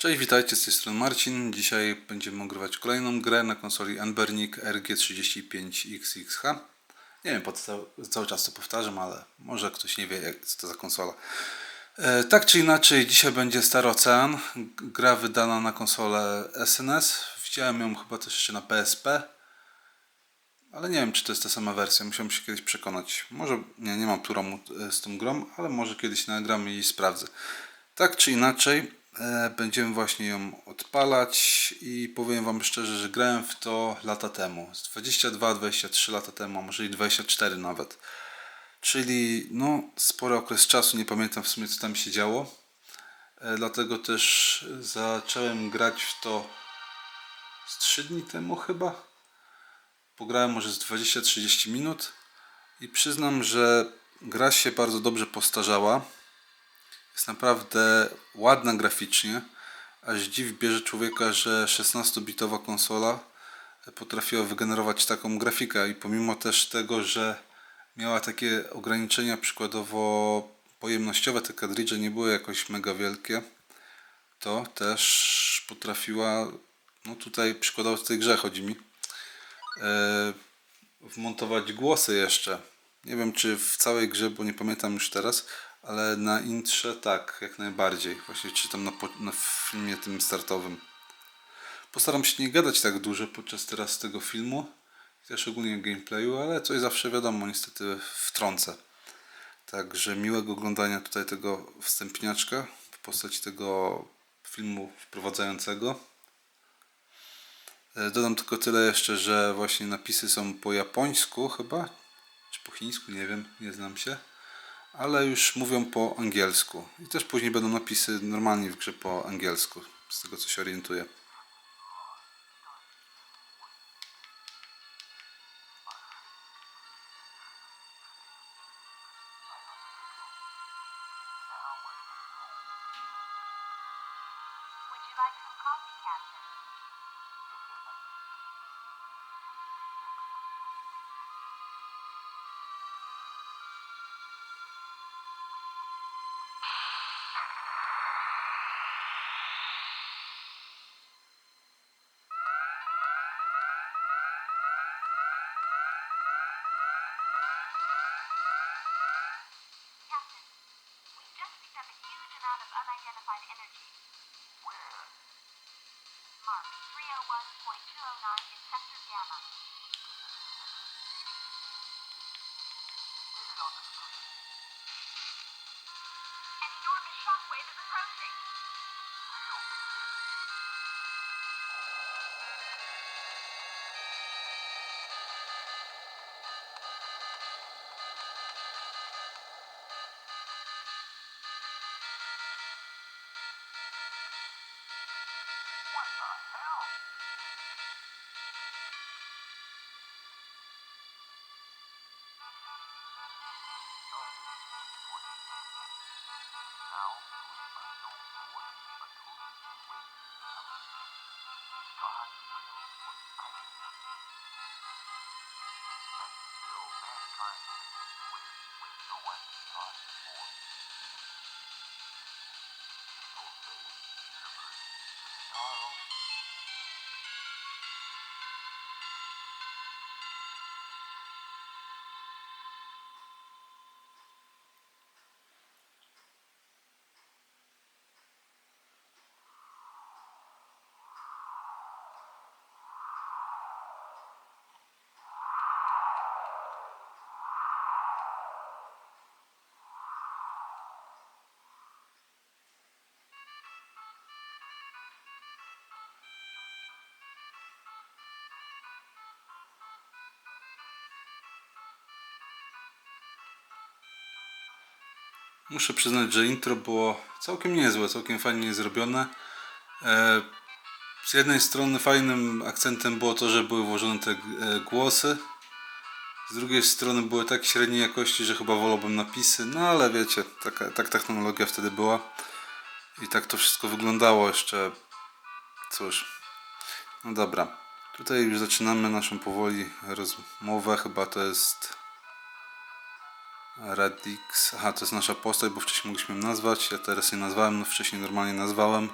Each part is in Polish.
Cześć, witajcie, z tej strony Marcin. Dzisiaj będziemy ogrywać kolejną grę na konsoli Enbernik RG35XXH. Nie wiem, po co cały czas to powtarzam, ale może ktoś nie wie, co to za konsola. E, tak czy inaczej, dzisiaj będzie Star Ocean. Gra wydana na konsolę SNS. Widziałem ją chyba też jeszcze na PSP. Ale nie wiem, czy to jest ta sama wersja. Musiałem się kiedyś przekonać. Może nie, nie mam problemu e, z tą grą, ale może kiedyś nagram i sprawdzę. Tak czy inaczej, będziemy właśnie ją odpalać i powiem Wam szczerze, że grałem w to lata temu. Z 22-23 lata temu, a może i 24 nawet. Czyli no, spory okres czasu, nie pamiętam w sumie co tam się działo. E, dlatego też zacząłem grać w to z 3 dni temu chyba pograłem może z 20-30 minut i przyznam, że gra się bardzo dobrze postarzała. Jest naprawdę ładna graficznie, aż dziw bierze człowieka, że 16-bitowa konsola potrafiła wygenerować taką grafikę i pomimo też tego, że miała takie ograniczenia przykładowo pojemnościowe, te kadridże nie były jakoś mega wielkie, to też potrafiła, no tutaj przykładowo w tej grze chodzi mi, e, wmontować głosy jeszcze. Nie wiem czy w całej grze, bo nie pamiętam już teraz, ale na intrze tak, jak najbardziej. Właśnie czytam na, po- na filmie tym startowym. Postaram się nie gadać tak dużo podczas teraz tego filmu, też ogólnie gameplayu, ale coś zawsze wiadomo, niestety wtrącę. Także miłego oglądania tutaj tego wstępniaczka w postaci tego filmu wprowadzającego. E, Dodam tylko tyle jeszcze, że właśnie napisy są po japońsku chyba, czy po chińsku, nie wiem, nie znam się, ale już mówią po angielsku. I też później będą napisy normalnie w grze po angielsku, z tego co się orientuję. Amount of unidentified energy. Where? Mark 301.209 in Sector Gamma. Muszę przyznać, że intro było całkiem niezłe, całkiem fajnie zrobione. E, z jednej strony fajnym akcentem było to, że były włożone te e, głosy. Z drugiej strony były tak średniej jakości, że chyba wolałbym napisy. No ale wiecie, taka, tak technologia wtedy była. I tak to wszystko wyglądało jeszcze. Cóż. No dobra. Tutaj już zaczynamy naszą powoli rozmowę. Chyba to jest Radix. Aha, to jest nasza postać, bo wcześniej mogliśmy ją nazwać. Ja teraz nie nazwałem, no wcześniej normalnie nazwałem.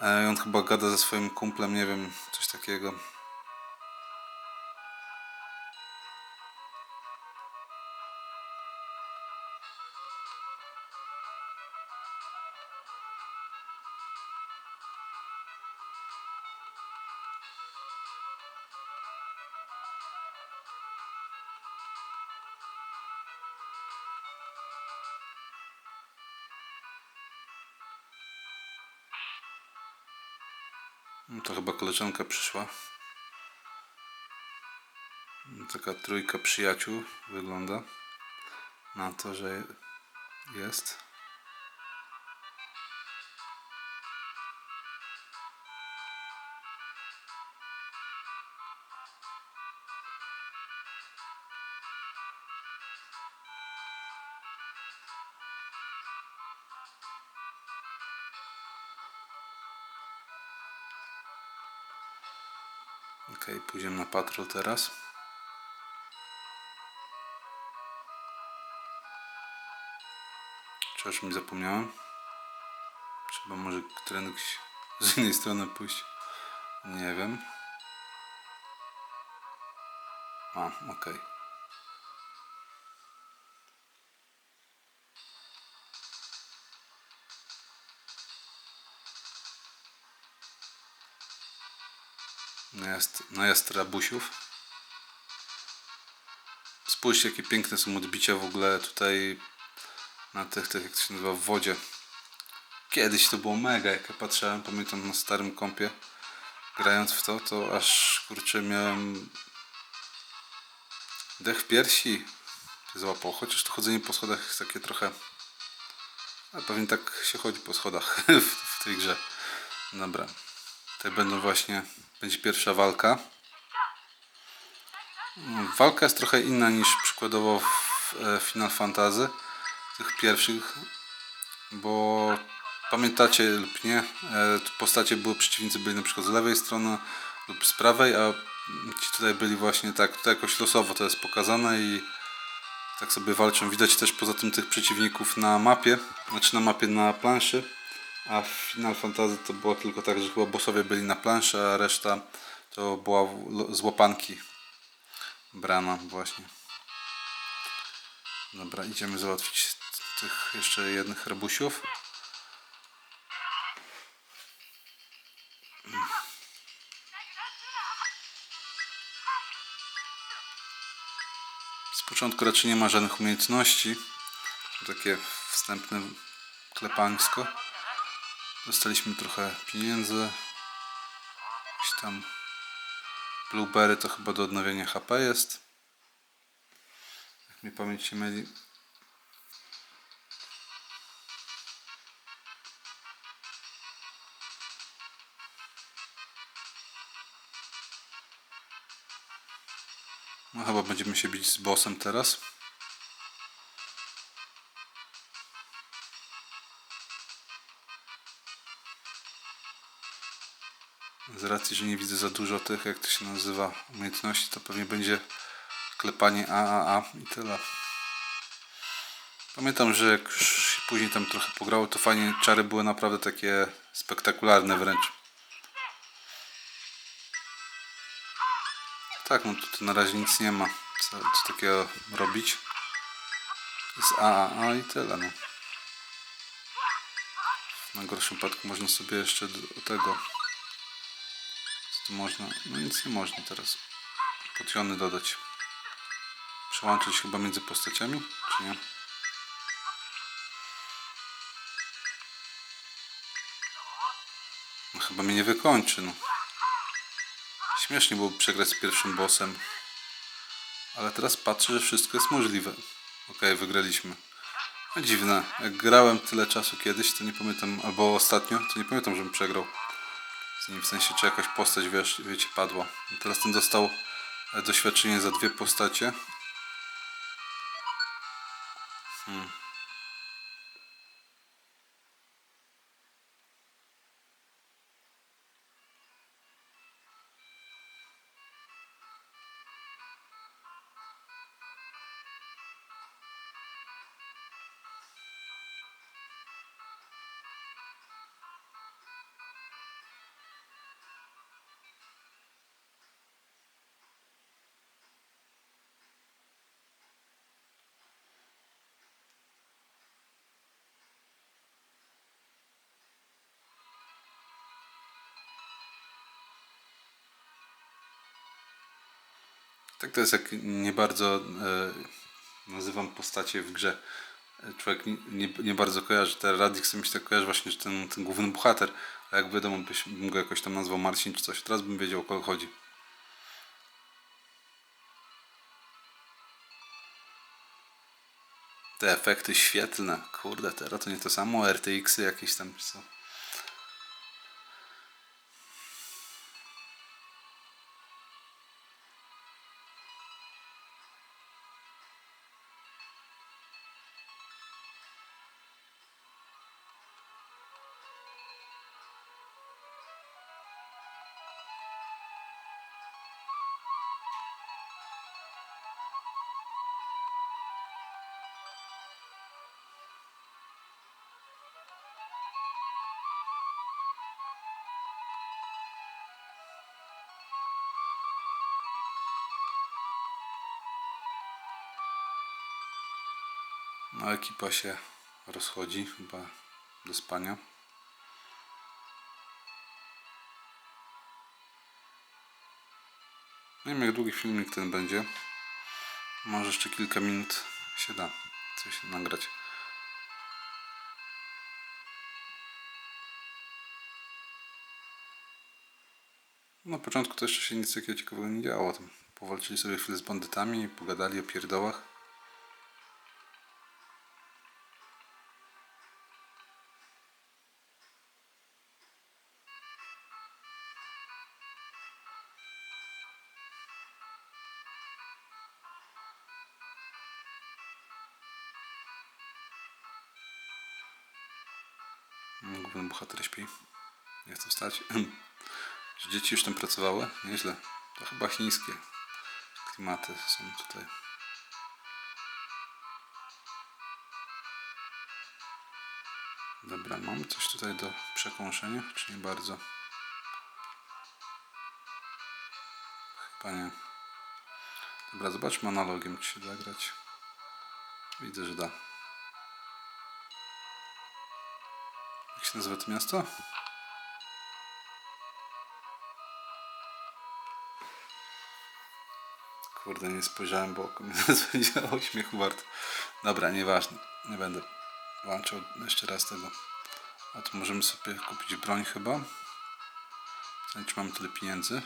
E, i on chyba gada ze swoim kumplem, nie wiem, coś takiego. To chyba koleżanka przyszła. Taka trójka przyjaciół wygląda na to, że jest. Pójdziemy na patrol teraz. Czy już mi zapomniałem? Trzeba może któregoś z innej strony pójść. Nie wiem. A, okej. Najazd, najazd rabusiów. Spójrzcie, jakie piękne są odbicia w ogóle tutaj na tych, tych jak to się nazywa, w wodzie. Kiedyś to było mega, jak ja patrzyłem, pamiętam na starym kompie, grając w to, to aż kurczę miałem dech w piersi złapał. Chociaż to chodzenie po schodach jest takie trochę, ale pewnie tak się chodzi po schodach w, w tej grze. Dobra, tutaj będą właśnie, będzie pierwsza walka. Walka jest trochę inna niż przykładowo w e, Final Fantasy, tych pierwszych, bo pamiętacie lub nie, e, postacie były, przeciwnicy byli na przykład z lewej strony lub z prawej, a ci tutaj byli właśnie tak, tutaj jakoś losowo to jest pokazane i tak sobie walczą. Widać też poza tym tych przeciwników na mapie, znaczy na mapie na planszy, a w Final Fantasy to było tylko tak, że chyba bossowie byli na planszy, a reszta to była z łapanki brana właśnie. Dobra, idziemy załatwić tych jeszcze jednych rabusiów. Z początku raczej nie ma żadnych umiejętności. Takie wstępne klepańsko. Dostaliśmy trochę pieniędzy. Jakieś tam Blueberry to chyba do odnowienia HP jest. Jak mi pamięć się myli. No chyba będziemy się bić z bossem teraz. Racji, że nie widzę za dużo tych, jak to się nazywa, umiejętności, to pewnie będzie klepanie AAA i tyle. Pamiętam, że jak już się później tam trochę pograło, to fajnie, czary były naprawdę takie spektakularne wręcz. Tak, no tutaj na razie nic nie ma, co, co takiego robić. Z AAA i tyle, no. W najgorszym wypadku można sobie jeszcze do tego można? No nic nie można teraz. Potiony dodać. Przełączyć chyba między postaciami, czy nie? No chyba mnie nie wykończy, no. Śmiesznie byłoby przegrać z pierwszym bossem. Ale teraz patrzę, że wszystko jest możliwe. Okej, wygraliśmy. No dziwne. Jak grałem tyle czasu kiedyś, to nie pamiętam, albo ostatnio, to nie pamiętam, żebym przegrał z nim, w sensie czy jakaś postać wiesz, wiecie padła. Teraz ten dostał e, doświadczenie za dwie postacie. Hmm. Tak to jest jak nie bardzo e, nazywam postacie w grze. Człowiek nie, nie, bardzo kojarzy. Te Radix mi się tak kojarzy właśnie, że ten, ten główny bohater. A jak wiadomo, byś, bym go jakoś tam nazwał Marcin czy coś, teraz bym wiedział o kogo chodzi. Te efekty świetlne, kurde, teraz to nie to samo, RTX-y jakieś tam czy No, ekipa się rozchodzi chyba do spania. Nie wiem jak długi filmik ten będzie. Może jeszcze kilka minut się da coś nagrać. Na początku to jeszcze się nic takiego ciekawego nie działo. Powalczyli sobie chwilę z bandytami, pogadali o pierdołach. Główny bohater śpi. Nie chce wstać. Że dzieci już tam pracowały? Nieźle. To chyba chińskie klimaty są tutaj. Dobra, mam coś tutaj do przekąszenia, czy nie bardzo? Chyba nie. Dobra, zobaczmy analogiem, czy się da grać. Widzę, że da. Się nazywa to miasto? Kurde, nie spojrzałem, bo mnie powiedziało śmiechu wart. Dobra, nieważne. Nie będę włączał jeszcze raz tego. A tu możemy sobie kupić broń chyba. Czy mamy tyle pieniędzy.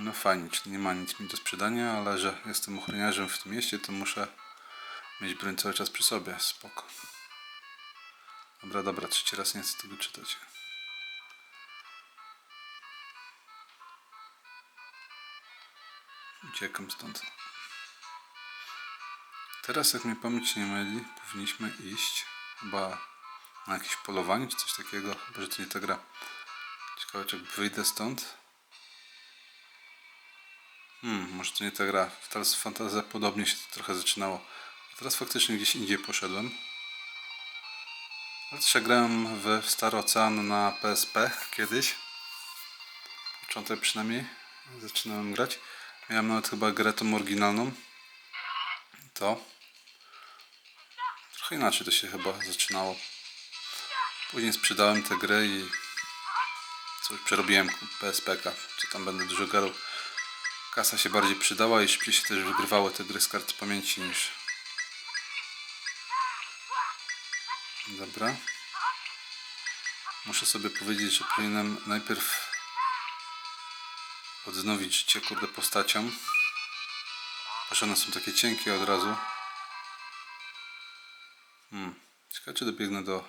No fajnie, czyli nie ma nic mi do sprzedania, ale że jestem ochroniarzem w tym mieście, to muszę mieć broń cały czas przy sobie. Spoko. Dobra, dobra, trzeci raz nie chcę tego czytać. Uciekam stąd. Teraz, jak mnie pamięć nie myli, powinniśmy iść chyba na jakieś polowanie czy coś takiego. Chyba, że to nie ta gra. Ciekawe, czy wyjdę stąd. Hmm, może to nie ta gra. Teraz fantazja podobnie się to trochę zaczynało. A teraz faktycznie gdzieś indziej poszedłem. Ale też grałem w Star Ocean na PSP kiedyś. Początek przynajmniej. Zaczynałem grać. Miałem nawet chyba grę tą oryginalną. To. Trochę inaczej to się chyba zaczynało. Później sprzedałem tę grę i coś przerobiłem PSPK. Co tam będę dużo grał. Kasa się bardziej przydała i szybciej się też wygrywały te gry z kart pamięci niż Dobra. Muszę sobie powiedzieć, że powinienem najpierw odnowić życie kurde postaciom. Aż one są takie cienkie od razu. Hmm. Ciekawe czy dobiegnę do...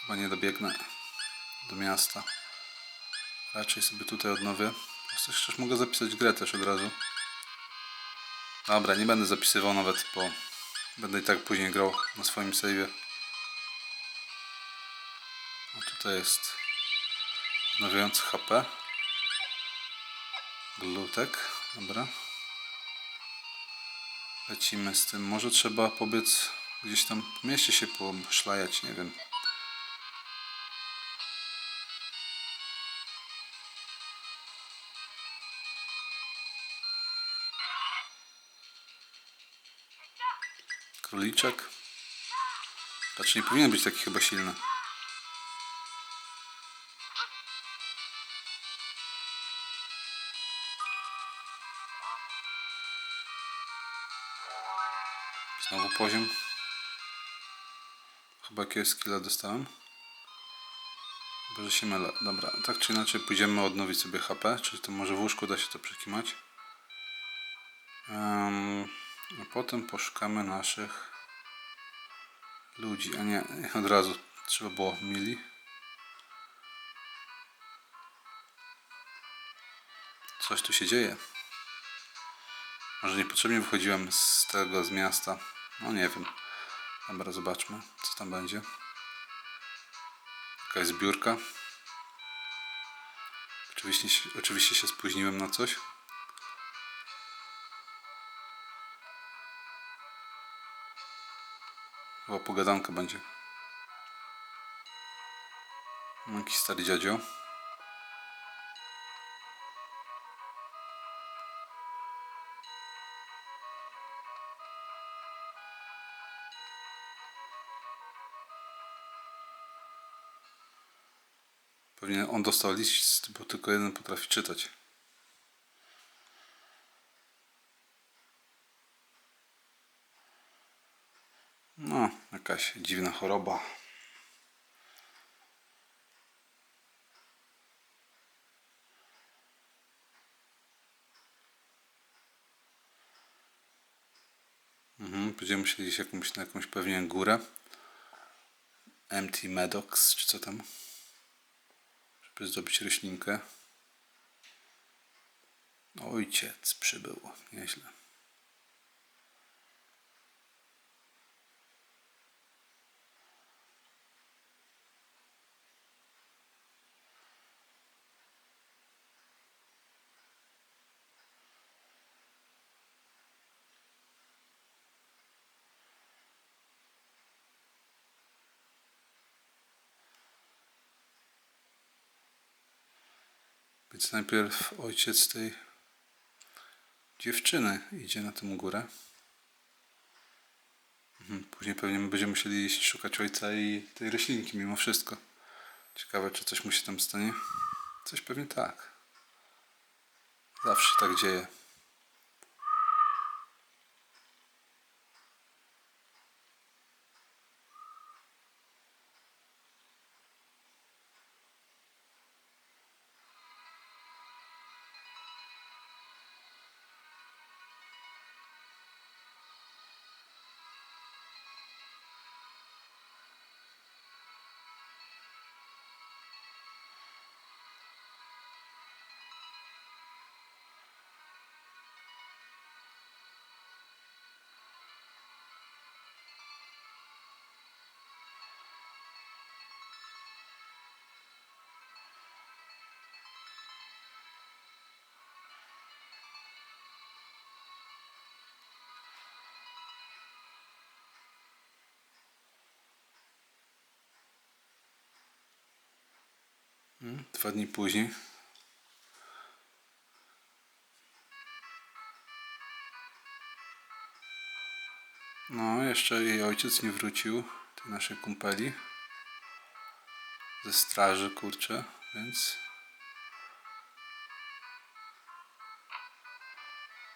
Chyba nie dobiegnę do miasta. Raczej sobie tutaj odnowię. Też mogę zapisać grę też od razu. Dobra, nie będę zapisywał nawet, bo będę i tak później grał na swoim save'ie. Tutaj jest odnawiający HP. Glutek, dobra. Lecimy z tym. Może trzeba pobiec gdzieś tam w mieście się poszlajać, nie wiem. Króliczek. Znaczy nie powinien być taki chyba silny. Znowu poziom. Chyba jakiegoś skilla dostałem. Boże się mylę. Dobra, tak czy inaczej pójdziemy odnowić sobie HP, czyli to może w łóżku da się to przekimać. Em, a potem poszukamy naszych ludzi, a nie, od razu trzeba było mili. Coś tu się dzieje. Może niepotrzebnie wychodziłem z tego, z miasta. No nie wiem. Dobra, zobaczmy, co tam będzie. Jakaś zbiórka. Oczywiście, oczywiście się spóźniłem na coś. Chyba pogadanka będzie. Jakiś stary dziadzio. Pewnie on dostał list, bo tylko jeden potrafi czytać. No, jakaś dziwna choroba. Mhm, będziemy musieli iść jakąś, na jakąś pewnie górę. Empty Meadows, czy co tam? Żeby zdobyć roślinkę. Ojciec przybył. Nieźle. Więc najpierw ojciec tej dziewczyny idzie na tę górę. Mhm, Później pewnie my będziemy musieli iść szukać ojca i tej roślinki mimo wszystko. Ciekawe, czy coś mu się tam stanie. Coś pewnie tak. Zawsze tak dzieje. Dwa dni później. No, jeszcze jej ojciec nie wrócił, tej naszej kumpeli. Ze straży, kurczę, więc...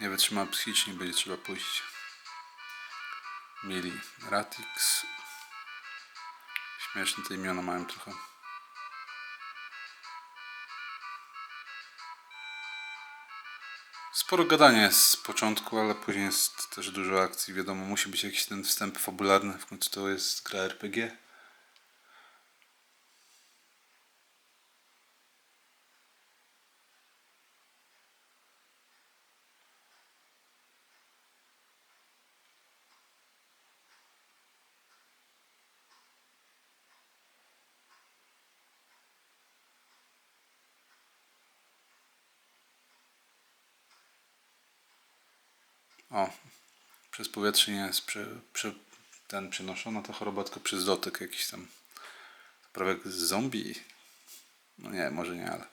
Nie wytrzyma psychicznie, będzie trzeba pójść. Mieli Ratix. Śmieszne te imiona mają trochę. Sporo gadania jest z początku, ale później jest też dużo akcji. Wiadomo, musi być jakiś ten wstęp fabularny. W końcu to jest gra RPG. O, przez powietrze nie jest ten przenoszona ta choroba, tylko przez dotyk jakiś tam. Prawie jak zombie. No nie, może nie, ale.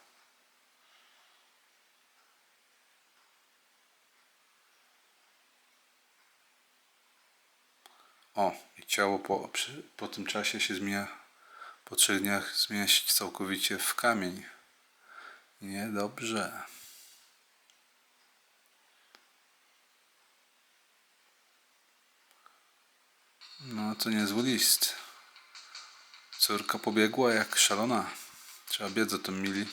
O, i I ciało po, przy, po tym czasie się zmienia, po trzech dniach zmienia się całkowicie w kamień. Niedobrze. No to niezły list. Córka pobiegła jak szalona. Trzeba biec za tym mili.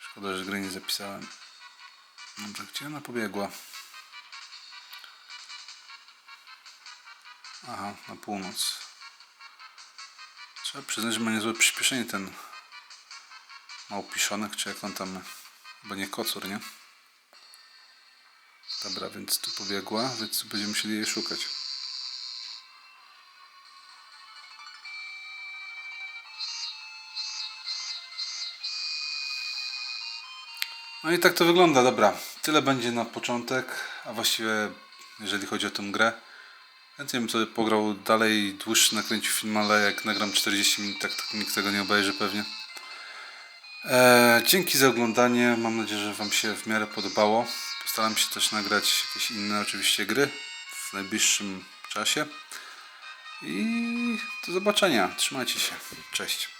Szkoda, że gry nie zapisałem. Dobra, gdzie ona pobiegła? Aha, na północ. Trzeba przyznać, że ma niezłe przyspieszenie ten małpiszonek, czy jak on tam, chyba nie kocur, nie? Dobra, więc tu pobiegła, więc będziemy musieli jej szukać. No i tak to wygląda, dobra. Tyle będzie na początek, a właściwie jeżeli chodzi o tę grę. Chętnie bym sobie pograł dalej, dłuższy nakręcił film, ale jak nagram 40 minut, tak, tak nikt tego nie obejrzy pewnie. Eee, dzięki za oglądanie, mam nadzieję, że Wam się w miarę podobało. Postaram się też nagrać jakieś inne oczywiście gry w najbliższym czasie. I do zobaczenia, trzymajcie się, cześć.